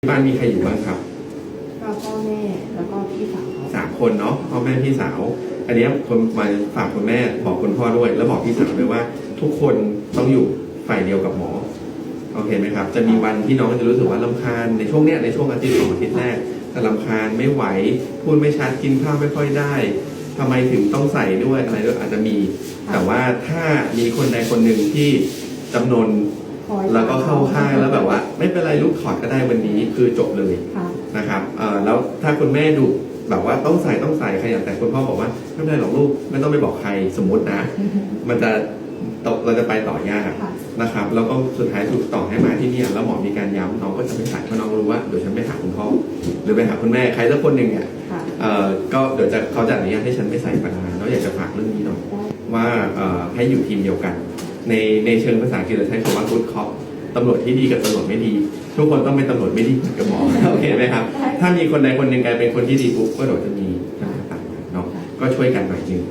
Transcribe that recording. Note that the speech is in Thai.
ที่บ้านมีใครอยู่บ้างครับก็พ่อแม่แล้วก็พี่สาวเขาสามคนเนาะพ่อแม่พี่สาว อันเนี้ยคนมาฝากคุณแม่บอกคุณพ่อด้วย แล้วบอกพี่สาวด้วยว่า ทุกคนต้องอยู่ฝ่ายเดียวกับหมอโอเคไหมครับ จะมีวันที่น้องจะรู้สึกว่าลำคาญในช่วงเนี้ยในช่วงอาทิตย์สองอาทิตย์แรกจะลำคาญไม่ไหวพูดไม่ชัดกินข้าวไม่ค่อยได้ทำไมถึงต้องใส่ด้วยอะไรด้วยอาจจะมี แต่ว่าถ้ามีคนใดคนหนึ่งที่จำนนคอย แล้วก็เข้าข้างแล้วแบบว่า ไม่เป็นไรลูกถอดก็ได้วันนี้คือจบเลยค่ะนะครับเอ่อแล้วถ้าคุณแม่ดุแบบว่าต้องใส่ต้องใส่ใครอย่างแต่คุณพ่อบอกว่าไม่เป็นไรหรอกลูกไม่ต้องไปบอกใครสมมตินะ มันจะตกเราจะไปต่อยากค่ะนะครับ แล้วก็สุดท้ายถูกต่อให้มาที่เนี่ยแล้วหมอมีการย้ำน้องก็จะไม่ใส่เพราะน้องรู้ว่าเดี๋ยวฉันไปหาคุณพ่อหรือไปหาคุณแม่ใครสักคนหนึ่งเนี่ยค่ะเอ่อก็เดี๋ยวจะเขาจะอนุญาตให้ฉันไม่ใส่ปัญหาแล้วอยากจะฝากเรื่องนี้หน่อยได้ว่าเอ่อให้อยู่ทีมเดียวกัน ในในเชิงภาษาอังกฤษเราใช้คำว่า good cop ตำรวจที่ดีกับตำรวจไม่ดี ทุกคนต้องเป็นตำรวจไม่ดีเหมือนกับหมอโอเคไหมครับ ถ้ามีคนใดคนหนึ่งกลายเป็นคนที่ดีปุ๊บก็เดี๋ยวจะมีปัญหาตามมาเนาะก็ช่วยกันหน่อยหนึง